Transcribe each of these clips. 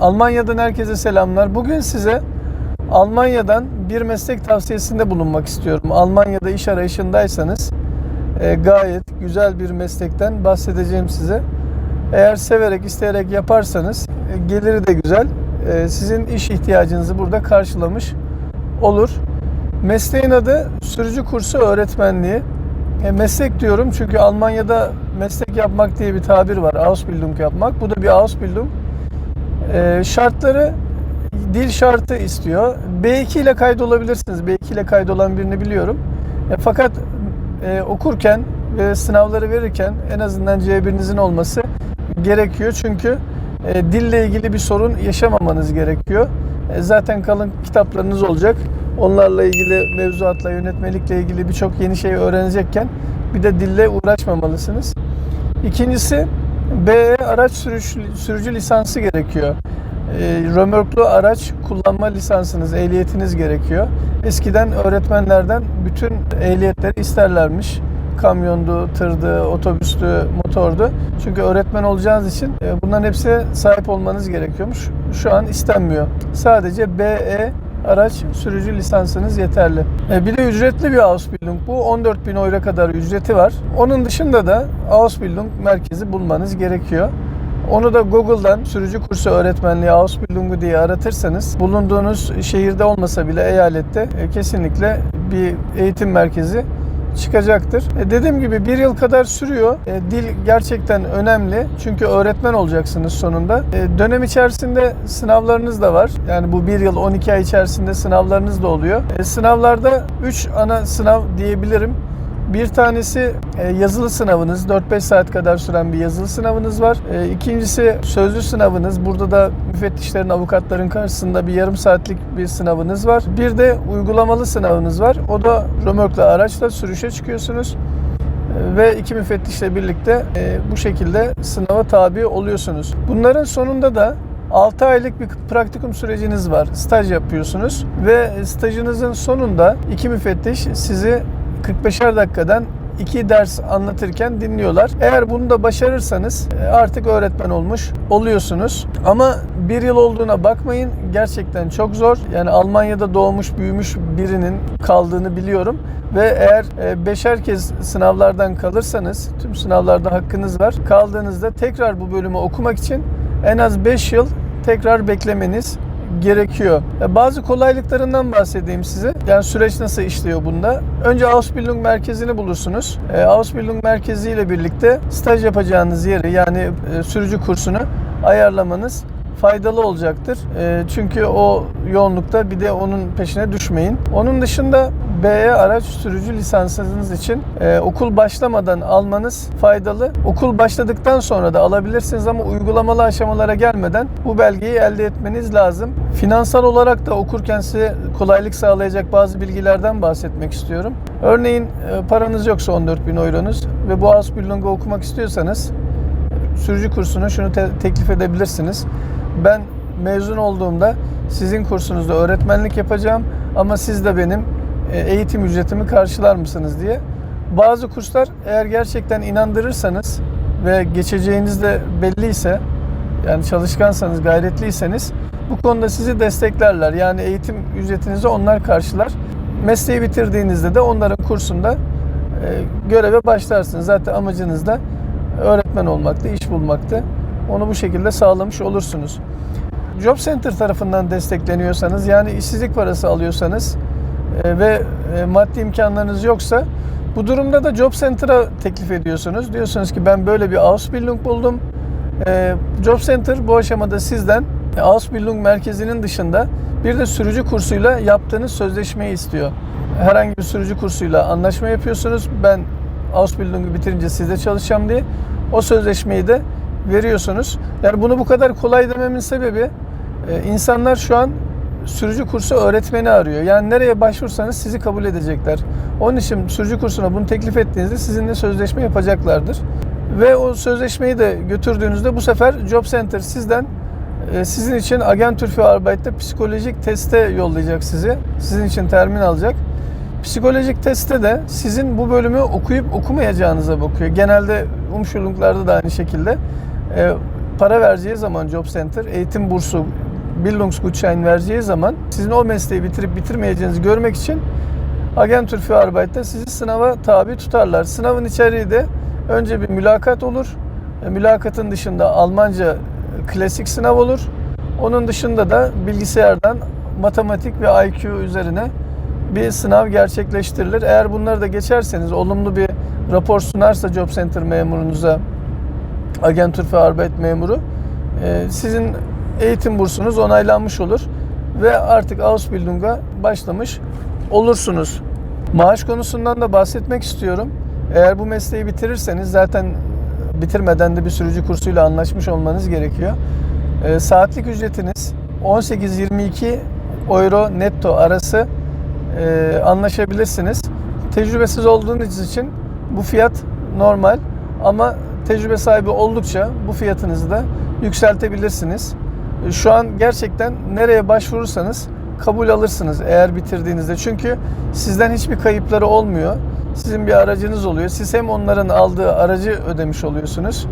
Almanya'dan herkese selamlar. Bugün size Almanya'dan bir meslek tavsiyesinde bulunmak istiyorum. Almanya'da iş arayışındaysanız e, gayet güzel bir meslekten bahsedeceğim size. Eğer severek, isteyerek yaparsanız e, geliri de güzel. E, sizin iş ihtiyacınızı burada karşılamış olur. Mesleğin adı sürücü kursu öğretmenliği. E, meslek diyorum çünkü Almanya'da meslek yapmak diye bir tabir var. Ausbildung yapmak. Bu da bir Ausbildung. E, şartları dil şartı istiyor. B2 ile kaydolabilirsiniz. B2 ile kaydolan birini biliyorum. E, fakat e, okurken ve sınavları verirken en azından C1'inizin olması gerekiyor. Çünkü e, dille ilgili bir sorun yaşamamanız gerekiyor. E, zaten kalın kitaplarınız olacak. Onlarla ilgili mevzuatla, yönetmelikle ilgili birçok yeni şey öğrenecekken bir de dille uğraşmamalısınız. İkincisi B araç sürücü, sürücü lisansı gerekiyor. E, römorklu araç kullanma lisansınız, ehliyetiniz gerekiyor. Eskiden öğretmenlerden bütün ehliyetleri isterlermiş. Kamyondu, tırdı, otobüstü, motordu. Çünkü öğretmen olacağınız için e, bunların hepsine sahip olmanız gerekiyormuş. Şu an istenmiyor. Sadece BE araç sürücü lisansınız yeterli. E, Bir de ücretli bir Ausbildung bu. 14 bin euro kadar ücreti var. Onun dışında da Ausbildung merkezi bulmanız gerekiyor. Onu da Google'dan sürücü kursu öğretmenliği Ausbildung'u diye aratırsanız bulunduğunuz şehirde olmasa bile eyalette e, kesinlikle bir eğitim merkezi çıkacaktır. E, dediğim gibi bir yıl kadar sürüyor. E, dil gerçekten önemli. Çünkü öğretmen olacaksınız sonunda. E, dönem içerisinde sınavlarınız da var. Yani bu bir yıl 12 ay içerisinde sınavlarınız da oluyor. E, sınavlarda 3 ana sınav diyebilirim. Bir tanesi e, yazılı sınavınız, 4-5 saat kadar süren bir yazılı sınavınız var. E, İkincisi sözlü sınavınız. Burada da müfettişlerin, avukatların karşısında bir yarım saatlik bir sınavınız var. Bir de uygulamalı sınavınız var. O da römorkla araçla sürüşe çıkıyorsunuz E, ve iki müfettişle birlikte bu şekilde sınava tabi oluyorsunuz. Bunların sonunda da 6 aylık bir praktikum süreciniz var. Staj yapıyorsunuz ve stajınızın sonunda iki müfettiş sizi 45'er dakikadan iki ders anlatırken dinliyorlar. Eğer bunu da başarırsanız e, artık öğretmen olmuş oluyorsunuz. Ama bir yıl olduğuna bakmayın. Gerçekten çok zor. Yani Almanya'da doğmuş büyümüş birinin kaldığını biliyorum. Ve eğer e, beşer kez sınavlardan kalırsanız, tüm sınavlarda hakkınız var. Kaldığınızda tekrar bu bölümü okumak için en az 5 yıl tekrar beklemeniz gerekiyor. Bazı kolaylıklarından bahsedeyim size. Yani süreç nasıl işliyor bunda? Önce Ausbildung merkezini bulursunuz. E, Ausbildung merkezi ile birlikte staj yapacağınız yeri yani e, sürücü kursunu ayarlamanız faydalı olacaktır. E, çünkü o yoğunlukta bir de onun peşine düşmeyin. Onun dışında BE araç sürücü lisansınız için e, okul başlamadan almanız faydalı. Okul başladıktan sonra da alabilirsiniz ama uygulamalı aşamalara gelmeden bu belgeyi elde etmeniz lazım. Finansal olarak da okurken size kolaylık sağlayacak bazı bilgilerden bahsetmek istiyorum. Örneğin e, paranız yoksa 14 bin euronuz ve bu Ausbildung'u okumak istiyorsanız sürücü kursunu şunu te- teklif edebilirsiniz. Ben mezun olduğumda sizin kursunuzda öğretmenlik yapacağım ama siz de benim eğitim ücretimi karşılar mısınız diye. Bazı kurslar eğer gerçekten inandırırsanız ve geçeceğiniz de belliyse yani çalışkansanız, gayretliyseniz bu konuda sizi desteklerler. Yani eğitim ücretinizi onlar karşılar. Mesleği bitirdiğinizde de onların kursunda e, göreve başlarsınız. Zaten amacınız da öğretmen olmaktı, iş bulmaktı. Onu bu şekilde sağlamış olursunuz. Job Center tarafından destekleniyorsanız yani işsizlik parası alıyorsanız e, ve e, maddi imkanlarınız yoksa bu durumda da Job Center'a teklif ediyorsunuz. Diyorsunuz ki ben böyle bir Ausbildung buldum. E, Job Center bu aşamada sizden e, Ausbildung merkezinin dışında bir de sürücü kursuyla yaptığınız sözleşmeyi istiyor. Herhangi bir sürücü kursuyla anlaşma yapıyorsunuz. Ben Ausbildung'u bitirince sizde çalışacağım diye. O sözleşmeyi de veriyorsunuz. Yani bunu bu kadar kolay dememin sebebi e, insanlar şu an sürücü kursu öğretmeni arıyor. Yani nereye başvursanız sizi kabul edecekler. Onun için sürücü kursuna bunu teklif ettiğinizde sizinle sözleşme yapacaklardır. Ve o sözleşmeyi de götürdüğünüzde bu sefer Job Center sizden e, sizin için Agentur für Arbeit'te psikolojik teste yollayacak sizi. Sizin için termin alacak. Psikolojik testte de sizin bu bölümü okuyup okumayacağınıza bakıyor. Genelde umşulunglarda da aynı şekilde. E, para vereceği zaman Job Center, eğitim bursu, Bildungsgutschein vereceği zaman sizin o mesleği bitirip bitirmeyeceğinizi görmek için Agentur für Arbeit'te sizi sınava tabi tutarlar. Sınavın içeriği de önce bir mülakat olur. E, Mülakatın dışında Almanca klasik sınav olur. Onun dışında da bilgisayardan matematik ve IQ üzerine bir sınav gerçekleştirilir. Eğer bunları da geçerseniz, olumlu bir rapor sunarsa Job Center memurunuza Agentur für Arbeit memuru e, sizin eğitim bursunuz onaylanmış olur ve artık Ausbildung'a başlamış olursunuz. Maaş konusundan da bahsetmek istiyorum. Eğer bu mesleği bitirirseniz zaten bitirmeden de bir sürücü kursuyla anlaşmış olmanız gerekiyor. E, saatlik ücretiniz 18-22 euro netto arası e, anlaşabilirsiniz. Tecrübesiz olduğunuz için bu fiyat normal ama tecrübe sahibi oldukça bu fiyatınızı da yükseltebilirsiniz. Şu an gerçekten nereye başvurursanız kabul alırsınız eğer bitirdiğinizde. Çünkü sizden hiçbir kayıpları olmuyor. Sizin bir aracınız oluyor. Siz hem onların aldığı aracı ödemiş oluyorsunuz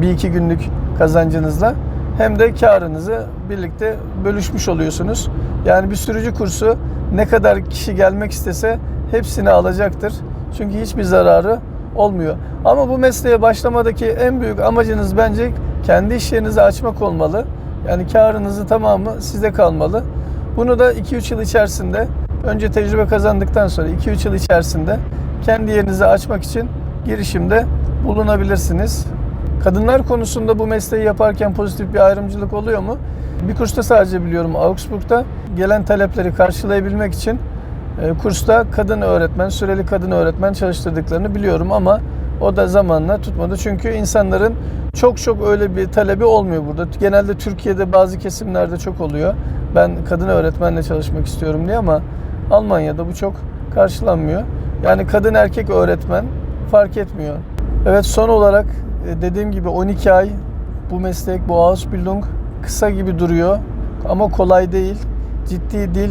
bir iki günlük kazancınızla hem de karınızı birlikte bölüşmüş oluyorsunuz. Yani bir sürücü kursu ne kadar kişi gelmek istese hepsini alacaktır. Çünkü hiçbir zararı olmuyor. Ama bu mesleğe başlamadaki en büyük amacınız bence kendi iş yerinizi açmak olmalı. Yani karınızı tamamı size kalmalı. Bunu da 2-3 yıl içerisinde önce tecrübe kazandıktan sonra 2-3 yıl içerisinde kendi yerinizi açmak için girişimde bulunabilirsiniz. Kadınlar konusunda bu mesleği yaparken pozitif bir ayrımcılık oluyor mu? Bir kursta sadece biliyorum Augsburg'da gelen talepleri karşılayabilmek için e, kursta kadın öğretmen, süreli kadın öğretmen çalıştırdıklarını biliyorum ama o da zamanla tutmadı. Çünkü insanların çok çok öyle bir talebi olmuyor burada. Genelde Türkiye'de bazı kesimlerde çok oluyor. Ben kadın öğretmenle çalışmak istiyorum diye ama Almanya'da bu çok karşılanmıyor. Yani kadın erkek öğretmen fark etmiyor. Evet son olarak e, dediğim gibi 12 ay bu meslek, bu Ausbildung kısa gibi duruyor ama kolay değil. Ciddi dil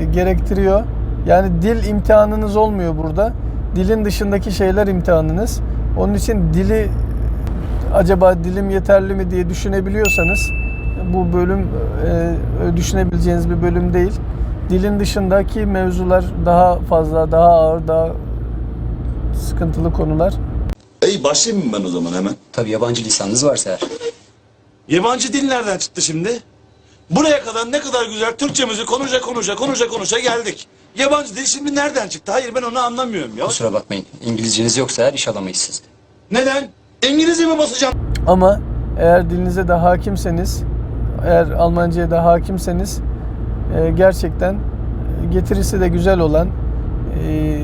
e, gerektiriyor. Yani dil imtihanınız olmuyor burada. Dilin dışındaki şeyler imtihanınız. Onun için dili acaba dilim yeterli mi diye düşünebiliyorsanız bu bölüm e, düşünebileceğiniz bir bölüm değil. Dilin dışındaki mevzular daha fazla, daha ağır, daha sıkıntılı konular. İyi başlayayım mı ben o zaman hemen? Tabii yabancı lisanınız varsa eğer. Yabancı dil nereden çıktı şimdi? Buraya kadar ne kadar güzel Türkçemizi konuşa konuşa konuşa konuşa geldik. Yabancı dil şimdi nereden çıktı? Hayır ben onu anlamıyorum ya. Kusura bakmayın. İngilizceniz yoksa eğer iş alamayız sizde. Neden? İngilizce mi basacağım? Ama eğer dilinize de hakimseniz, eğer Almanca'ya da hakimseniz e, gerçekten getirisi de güzel olan e,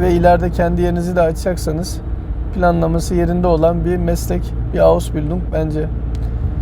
ve ileride kendi yerinizi de açacaksanız planlaması yerinde olan bir meslek, bir Ausbildung bence.